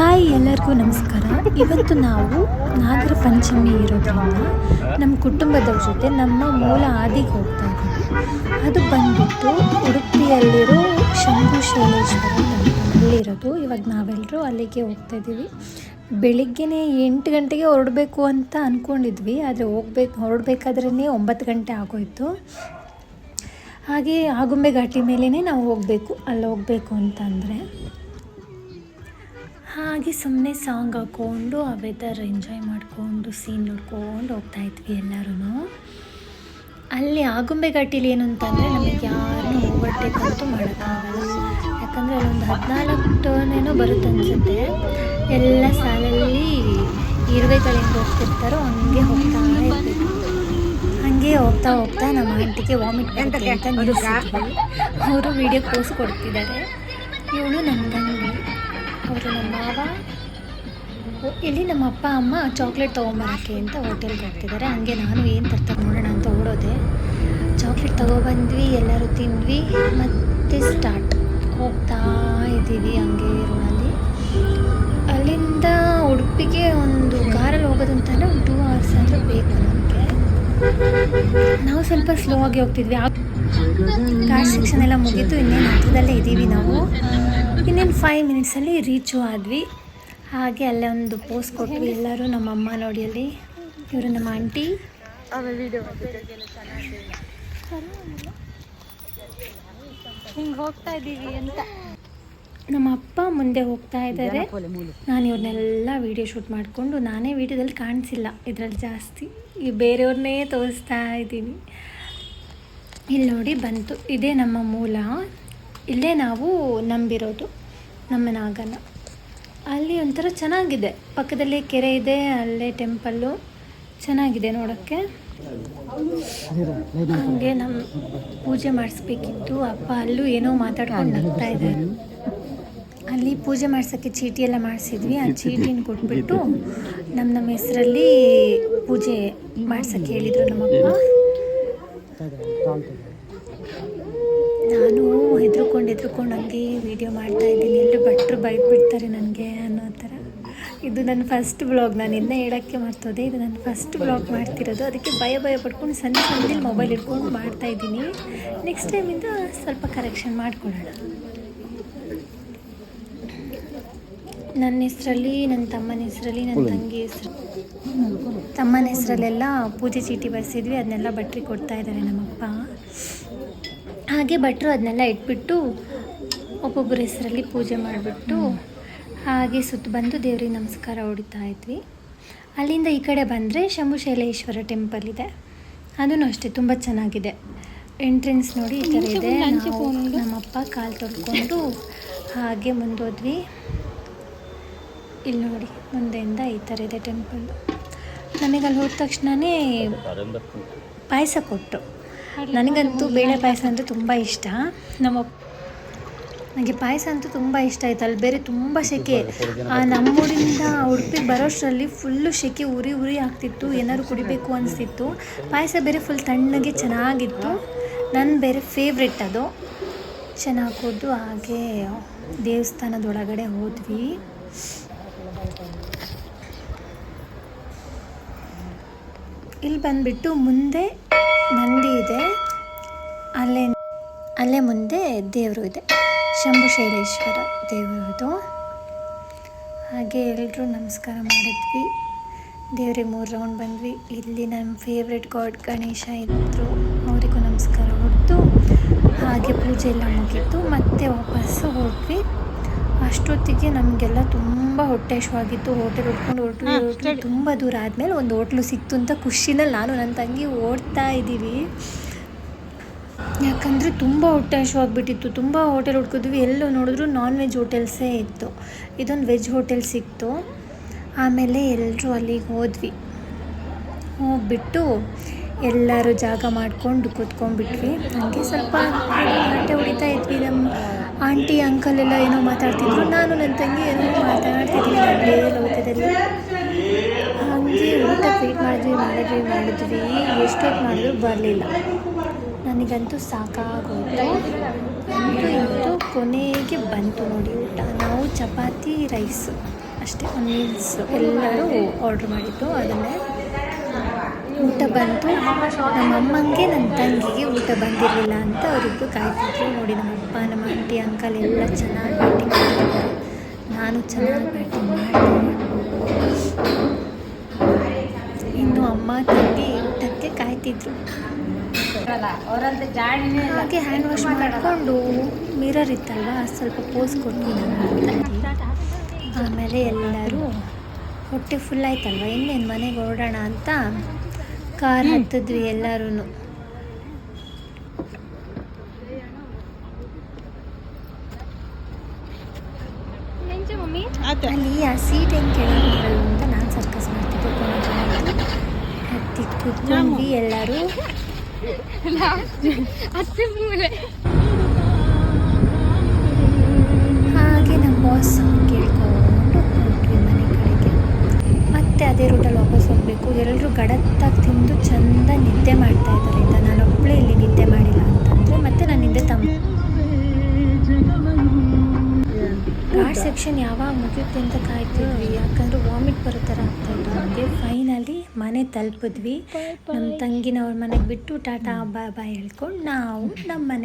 Hi ಎಲ್ಲರಿಗೂ ನಮಸ್ಕಾರ. ಇವತ್ತು ನಾವು ನಾಗರ ಪಂಚಮಿ ಇರೋದ್ರಿಂದ ನಮ್ಮ ಕುಟುಂಬದವ್ರ ಜೊತೆ ನಮ್ಮ ಮೂಲ ಆದಿಗೆ ಹೋಗ್ತಾ ಇದ್ದೀವಿ. ಅದು ಬಂದ್ಬಿಟ್ಟು ಉಡುಪಿಯಲ್ಲಿರೋ ಶಂಭು ಶೈಲೇಶ್ವರ ಅಲ್ಲಿರೋದು ಇವಾಗ ನಾವೆಲ್ಲರೂ ಅಲ್ಲಿಗೆ ಹೋಗ್ತಾ ಇದ್ದೀವಿ. ಬೆಳಿಗ್ಗೆನೇ ಎಂಟು ಗಂಟೆಗೆ ಹೊರಡಬೇಕು ಅಂತ ಅಂದ್ಕೊಂಡಿದ್ವಿ ಆದರೆ ಹೋಗ್ಬೇಕು ಹೊರಡಬೇಕಾದ್ರೇ ಒಂಬತ್ತು ಗಂಟೆ ಆಗೋಯ್ತು. ಹಾಗೆ ಆಗುಂಬೆ ಘಾಟಿ ಮೇಲೇ ನಾವು ಹೋಗಬೇಕು ಅಲ್ಲಿ ಹೋಗಬೇಕು ಅಂತಂದರೆ. ಹಾಗೆ ಸುಮ್ಮನೆ ಸಾಂಗ್ ಹಾಕ್ಕೊಂಡು ಆ ವೆದರ್ ಎಂಜಾಯ್ ಮಾಡಿಕೊಂಡು ಸೀನ್ ನೋಡ್ಕೊಂಡು ಹೋಗ್ತಾ ಇದ್ವಿ ಎಲ್ಲರೂ ಅಲ್ಲಿ ಆಗುಂಬೆ ಘಾಟಿಲಿ ಏನು ಅಂತಂದರೆ ನಮಗೆ ಯಾರನ್ನೂ ಓವರ್ಟೇಕ್ ಅಂತೂ ಮಾಡೋಕ್ಕಾಗಲ್ಲ. ಯಾಕಂದರೆ ಅಲ್ಲೊಂದು ಹದಿನಾಲ್ಕು ಟರ್ನೇನೋ ಬರುತ್ತೆ ಅನಿಸುತ್ತೆ. ಎಲ್ಲ ಸಾಲಲ್ಲಿ ಇರುವೆಗಳಿಂದ ಹೋಗ್ತಿರ್ತಾರೋ ಹಂಗೆ ಹೋಗ್ತಾ ಇರಬೇಕು. ಹಾಗೆ ಹೋಗ್ತಾ ಹೋಗ್ತಾ ನಮ್ಮ ಆಂಟಿಗೆ ವಾಮಿಟ್ ಅಂತ ನಿಲ್ಲಿಸಿದ್ವಿ ಅವರು ವಿಡಿಯೋ ಪೋಸ್ ಕೊಡ್ತಿದ್ದಾರೆ. ಇವಳು ನಮ್ಮ ಅವರು ನಮ್ಮ ಮಾವ. ಇಲ್ಲಿ ನಮ್ಮ ಅಪ್ಪ, ಅಮ್ಮ ಚಾಕ್ಲೇಟ್ ತೊಗೊಂಬರೋಕ್ಕೆ ಅಂತ ಹೋಟೆಲ್ಗೆ ಹೋಗ್ತಿದ್ದಾರೆ. ಹಂಗೆ ನಾನು ಏನು ತರ್ತಾರೆ ನೋಡೋಣ ಅಂತ ಓಡೋದೆ. ಚಾಕ್ಲೇಟ್ ತೊಗೊಬಂದ್ವಿ, ಎಲ್ಲರೂ ತಿಂದ್ವಿ. ಮತ್ತೆ ಸ್ಟಾರ್ಟ್ ಹೋಗ್ತಾ ಇದ್ದೀವಿ ಹಂಗೆ ರೋಡಲ್ಲಿ ಅಲ್ಲಿಂದ ಉಡುಪಿಗೆ ಒಂದು ಕಾರಲ್ಲಿ ಹೋಗೋದು ಅಂತಂದರೆ ಒಂದು ಟೂ ಅವರ್ಸ್ ಆದರೂ ಬೇಕು ನಮಗೆ. ನಾವು ಸ್ವಲ್ಪ ಸ್ಲೋ ಆಗಿ ಹೋಗ್ತಿದ್ವಿ. ಕಾರ್ ಸೆಕ್ಷನ್ ಎಲ್ಲ ಮುಗೀತು, ಇನ್ನೇನು ಹತ್ರದಲ್ಲೇ ಇದ್ದೀವಿ ನಾವು. ಇನ್ನೇನು ಫೈವ್ ಮಿನಿಟ್ಸಲ್ಲಿ ರೀಚು ಆದ್ವಿ. ಹಾಗೆ ಅಲ್ಲೇ ಒಂದು ಪೋಸ್ ಕೊಟ್ವಿ ಎಲ್ಲರೂ ನಮ್ಮ ಅಮ್ಮ ನೋಡಿ ಅಲ್ಲಿ, ಇವರು ನಮ್ಮ ಆಂಟಿ ಹಿಂಗೆ ಹೋಗ್ತಾ ಇದ್ದೀವಿ ಅಂತ. ನಮ್ಮ ಅಪ್ಪ ಮುಂದೆ ಹೋಗ್ತಾ ಇದ್ದಾರೆ. ನಾನು ಇವ್ರನ್ನೆಲ್ಲ ವೀಡಿಯೋ ಶೂಟ್ ಮಾಡಿಕೊಂಡು ನಾನೇ ವೀಡಿಯೋದಲ್ಲಿ ಕಾಣಿಸಿಲ್ಲ. ಇದರಲ್ಲಿ ಜಾಸ್ತಿ ಈ ಬೇರೆಯವ್ರನ್ನೇ ತೋರಿಸ್ತಾ ಇದ್ದೀನಿ. ಇಲ್ಲಿ ನೋಡಿ ಬಂತು. ಇದೇ ನಮ್ಮ ಮೂಲ. ಇಲ್ಲೇ ನಾವು ನಂಬಿರೋದು ನಮ್ಮ ನಾಗನ. ಅಲ್ಲಿ ಒಂಥರ ಚೆನ್ನಾಗಿದೆ. ಪಕ್ಕದಲ್ಲಿ ಕೆರೆ ಇದೆ ಅಲ್ಲೇ ಟೆಂಪಲ್ಲು ಚೆನ್ನಾಗಿದೆ ನೋಡೋಕ್ಕೆ. ಹಾಗೆ ನಮ್ಮ ಪೂಜೆ ಮಾಡಿಸ್ಬೇಕಿತ್ತು. ಅಪ್ಪ ಅಲ್ಲೂ ಏನೋ ಮಾತಾಡ್ಕೊಂಡು ಹೋಗ್ತಾ ಇದ್ದಾರೆ. ಅಲ್ಲಿ ಪೂಜೆ ಮಾಡ್ಸೋಕ್ಕೆ ಚೀಟಿ ಎಲ್ಲ ಮಾಡಿಸಿದ್ವಿ. ಆ ಚೀಟಿನ ಕೊಟ್ಬಿಟ್ಟು ನಮ್ಮ ನಮ್ಮ ಹೆಸರಲ್ಲಿ ಪೂಜೆ ಮಾಡ್ಸೋಕ್ಕೆ ಹೇಳಿದರು ನಮ್ಮಪ್ಪ ನಾನು ಹೆದ್ರುಕೊಂಡು ಹೆದ್ರುಕೊಂಡು ಹಂಗೆ ವೀಡಿಯೋ ಮಾಡ್ತಾ ಇದ್ದೀನಿ. ಎಲ್ಲರೂ ಭಟ್ರು ಬೈಬಿಡ್ತಾರೆ ನನಗೆ ಅನ್ನೋ ಥರ. ಇದು ನನ್ನ ಫಸ್ಟ್ ಬ್ಲಾಗ್ ನಾನು ಇನ್ನೂ ಹೇಳೋಕ್ಕೆ ಮರ್ತೋದೆ. ಇದು ನನ್ನ ಫಸ್ಟ್ ಬ್ಲಾಗ್ ಮಾಡ್ತಿರೋದು. ಅದಕ್ಕೆ ಭಯ ಭಯ ಪಡ್ಕೊಂಡು ಸಣ್ಣ ಸಣ್ಣದಲ್ಲಿ ಮೊಬೈಲ್ ಇಟ್ಕೊಂಡು ಮಾಡ್ತಾ ಇದ್ದೀನಿ. ನೆಕ್ಸ್ಟ್ ಟೈಮಿಂದ ಸ್ವಲ್ಪ ಕರೆಕ್ಷನ್ ಮಾಡ್ಕೊಳ್ಳೋಣ. ನನ್ನ ಹೆಸರಲ್ಲಿ ನನ್ನ ತಮ್ಮನ ಹೆಸರಲ್ಲಿ ನನ್ನ ತಂಗಿ ಹೆಸರು ತಮ್ಮನ ಹೆಸರಲ್ಲೆಲ್ಲ ಪೂಜೆ ಚೀಟಿ ಬರೆಸಿದ್ವಿ ಅದನ್ನೆಲ್ಲ ಭಟ್ರಿಗೆ ಕೊಡ್ತಾ ಇದ್ದಾರೆ ನಮ್ಮಪ್ಪ. ಹಾಗೆ ಭಟ್ರು ಅದನ್ನೆಲ್ಲ ಇಟ್ಬಿಟ್ಟು ಒಬ್ಬೊಬ್ಬರ ಹೆಸರಲ್ಲಿ ಪೂಜೆ ಮಾಡಿಬಿಟ್ಟು ಹಾಗೆ ಸುತ್ತ ಬಂದು ದೇವ್ರಿಗೆ ನಮಸ್ಕಾರ ಹೊಡಿತಾ ಇದ್ವಿ. ಅಲ್ಲಿಂದ ಈ ಕಡೆ ಬಂದರೆ ಶಂಭುಶೈಲೇಶ್ವರ ಟೆಂಪಲ್ ಇದೆ. ಅದೂ ಅಷ್ಟೇ ತುಂಬ ಚೆನ್ನಾಗಿದೆ. ಎಂಟ್ರೆನ್ಸ್ ನೋಡಿ ಈ ಥರ ಇದೆ. ನಮ್ಮಪ್ಪ ಕಾಲು ತೊಳ್ಕೊಂಡು ಹಾಗೆ ಮುಂದೋದ್ವಿ. ಇಲ್ಲಿ ನೋಡಿ, ಮುಂದೆಯಿಂದ ಈ ಥರ ಇದೆ ಟೆಂಪಲ್ ನನಗೆ ಅಲ್ಲಿ ಹೋದ ತಕ್ಷಣವೇ ಪಾಯಸ ಕೊಟ್ಟರು ನನಗಂತೂ ಬೇಳೆ ಪಾಯಸ ಅಂತೂ ತುಂಬ ಇಷ್ಟ. ನಮ್ಮ ನನಗೆ ಪಾಯಸ ಅಂತೂ ತುಂಬ ಇಷ್ಟ ಆಯಿತು. ಅಲ್ಲಿ ಬೇರೆ ತುಂಬ ಸೆಕೆ ಆ ನಮ್ಮೂರಿಂದ ಉಡುಪಿಗೆ ಬರೋಷ್ಟರಲ್ಲಿ ಫುಲ್ಲು ಸೆಕೆ ಉರಿ ಉರಿ ಆಗ್ತಿತ್ತು. ಏನಾದ್ರು ಕುಡಿಬೇಕು ಅನಿಸ್ತಿತ್ತು. ಪಾಯಸ ಬೇರೆ ಫುಲ್ ತಣ್ಣಗೆ ಚೆನ್ನಾಗಿತ್ತು. ನನ್ನ ಬೇರೆ ಫೇವ್ರೆಟ್ ಅದು. ಚೆನ್ನಾಗಿ ಕೊದ್ದು ಹಾಗೆ ದೇವಸ್ಥಾನದೊಳಗಡೆ ಹೋದ್ವಿ. ಇಲ್ಲಿ ಬಂದ್ಬಿಟ್ಟು ಮುಂದೆ ನಂದಿ ಇದೆ. ಅಲ್ಲೇ ಅಲ್ಲೇ ಮುಂದೆ ದೇವರು ಇದೆ. ಶಂಭುಶೈಲೇಶ್ವರ ದೇವರು ಇದು. ಹಾಗೆ ಎಲ್ಲರೂ ನಮಸ್ಕಾರ ಮಾಡಿದ್ವಿ. ದೇವ್ರಿಗೆ ಮೂರು ರೌಂಡ್ ಬಂದ್ವಿ. ಇಲ್ಲಿ ನಮ್ಮ ಫೇವ್ರೆಟ್ ಗಾಡ್ ಗಣೇಶ ಇದ್ದರು ಅವರಿಗೂ ನಮಸ್ಕಾರ ಹೊಡೆದು, ಹಾಗೆ ಪೂಜೆ ಎಲ್ಲ ಮುಗಿತು. ಮತ್ತೆ ವಾಪಸ್ಸು ಹೊರಟ್ವಿ ಅಷ್ಟೊತ್ತಿಗೆ ನಮಗೆಲ್ಲ ತುಂಬ ಹೊಟ್ಟೆ ಹಶ್ವಾಗಿತ್ತು ಹೋಟೆಲ್ ಉಟ್ಕೊಂಡು ಹೊರಟು ಹೋಟ್ಲು ತುಂಬ ದೂರ ಆದಮೇಲೆ ಒಂದು ಹೋಟ್ಲು ಸಿಕ್ತು ಅಂತ ಖುಷಿನಲ್ಲಿ ನಾನು ನನ್ನ ತಂಗಿ ಓಡ್ತಾ ಇದ್ದೀವಿ. ಯಾಕಂದರೆ ತುಂಬ ಹೊಟ್ಟೆ ಹಶ್ವಾಗಿಬಿಟ್ಟಿತ್ತು ತುಂಬ ಹೋಟೆಲ್ ಹುಡ್ಕಿದ್ವಿ ಎಲ್ಲೂ ನೋಡಿದ್ರು ನಾನ್ ವೆಜ್ ಹೋಟೆಲ್ಸೇ ಇತ್ತು. ಇದೊಂದು ವೆಜ್ ಹೋಟೆಲ್ ಸಿಕ್ತು. ಆಮೇಲೆ ಎಲ್ಲರೂ ಅಲ್ಲಿಗೆ ಹೋದ್ವಿ. ಹೋಗ್ಬಿಟ್ಟು ಎಲ್ಲರೂ ಜಾಗ ಮಾಡಿಕೊಂಡು ಕೂತ್ಕೊಂಡ್ಬಿಟ್ವಿ. ಹಾಗೆ ಸ್ವಲ್ಪ ಬಟ್ಟೆ ಹೊಡಿತಾ ಇದ್ವಿ. ನಮ್ಮ ಆಂಟಿ, ಅಂಕಲ್ ಎಲ್ಲ ಏನೋ ಮಾತಾಡ್ತಿದ್ರು. ನಾನು, ನನ್ನ ತಂಗಿ ಏನೋ ಮಾತಾಡ್ತಿದ್ವಿ. ಅಲ್ಲೇ ಲೋಕದಲ್ಲಿ. ಹಾಗೆ ಊಟ ಫೀಟ್ ಮಾಡಿದ್ವಿ ಮಾಡಿದ್ವಿ ಮಾಡಿದ್ವಿ. ಎಷ್ಟೊತ್ತು ಮಾಡಿದ್ರು ಬರಲಿಲ್ಲ. ನನಗಂತೂ ಸಾಕಾಗೋಯ್ತು. ಅಂತೂ ಇಂತೂ ಕೊನೆಗೆ ಬಂತು ನೋಡಿ ಊಟ. ನಾವು ಚಪಾತಿ, ರೈಸ್, ಅಷ್ಟೇ ಮೀಲ್ಸ್ ಎಲ್ಲರೂ ಆರ್ಡ್ರ್ ಮಾಡಿದ್ದು. ಅದನ್ನೇ ಊಟ ಬಂತು. ನಮ್ಮ ಅಮ್ಮಂಗೆ ನನ್ನ ತಂಗಿಗೆ ಊಟ ಬಂದಿರಲಿಲ್ಲ ಅಂತ ಅವರಿಬ್ಬರು ಕಾಯ್ತಿದ್ರು. ನೋಡಿ ನಮ್ಮ ಅಪ್ಪ ನಮ್ಮ ಆಂಟಿ, ಅಂಕಲ್ ಎಲ್ಲ ಚೆನ್ನಾಗಿ ಮಾಡ್ತಿದ್ದಾರೆ. ನಾನು ಚೆನ್ನಾಗಿ ಬ್ಯಾಟಿಂಗ್ ಮಾಡ್ತೀನಿ. ಇನ್ನು ಅಮ್ಮ, ತಂಗಿ ಊಟಕ್ಕೆ ಕಾಯ್ತಿದ್ರು. ಹಾಗೆ ಹ್ಯಾಂಡ್ ವಾಶ್ ಮಾಡಿಕೊಂಡು ಮಿರರ್ ಇತ್ತಲ್ವ? ಸ್ವಲ್ಪ ಪೋಸ್ ತಂಗಿ. ಆಮೇಲೆ ಎಲ್ಲರೂ ಹೊಟ್ಟೆ ಫುಲ್ ಆಯ್ತಲ್ವ? ಇನ್ನೇನು ಮನೆಗೆ ಹೊರಡೋಣ ಅಂತ ಕಾರ್ ಹತ್ತಿದ್ವಿ ಎಲ್ಲರೂ ಅಲ್ಲಿ ಆ ಸೀಟ್ ಹೆಂಗೆ ಕೆಳಗೆ ಬರಲ್ಲ ಅಂತ ನಾನು ಸರ್ಕಸ್ ಮಾಡ್ತಿದ್ದೆ ಹತ್ತಿ ಕೂತ್ಕೊಂಡ್ವಿ ಎಲ್ಲರೂ. ಹಾಗೆ ನಮ್ಮ ಬಾಸ್ ಕೇಳ್ಕೊಂಡು ಹೋಗ್ತೀವಿ ಮನೆ ಕಡೆಗೆ. ಮತ್ತೆ ಅದೇ ರೂಟಲ್ಲಿ ವಾಪಸ್ ಹೋಗಬೇಕು. ಎಲ್ಲರೂ ಚಂದ ನಿದ್ದೆ ಮಾಡ್ತಾ ಇದ್ದಾರೆ ಅಂತ ನಾನು ಒಬ್ಬಳೇ ಇಲ್ಲಿ ನಿದ್ದೆ ಮಾಡಿಲ್ಲ ಅಂತಂದರೆ ಮತ್ತೆ ನಾನು ನಿದ್ದೆ ತಮ್ಮ ಘಾಟ್ ಸೆಕ್ಷನ್ ಯಾವಾಗ ಮುಗಿಯುತ್ತೆ ಅಂತ ಕಾಯ್ತಿದ್ವಿ. ಯಾಕಂದ್ರೆ ವಾಮಿಟ್ ಬರೋ ಥರ ಆಗ್ತಾಯಿತ್ತು ನಮಗೆ ಫೈನಲಿ ಮನೆ ತಲುಪಿದ್ವಿ. ನಮ್ಮ ತಂಗಿನವ್ರ ಮನೆಗೆ ಬಿಟ್ಟು ಟಾಟಾ ಬಾಯ್ ಬಾಯ್ ಹೇಳ್ಕೊಂಡು ನಾವು ನಮ್ಮ ಮನೆ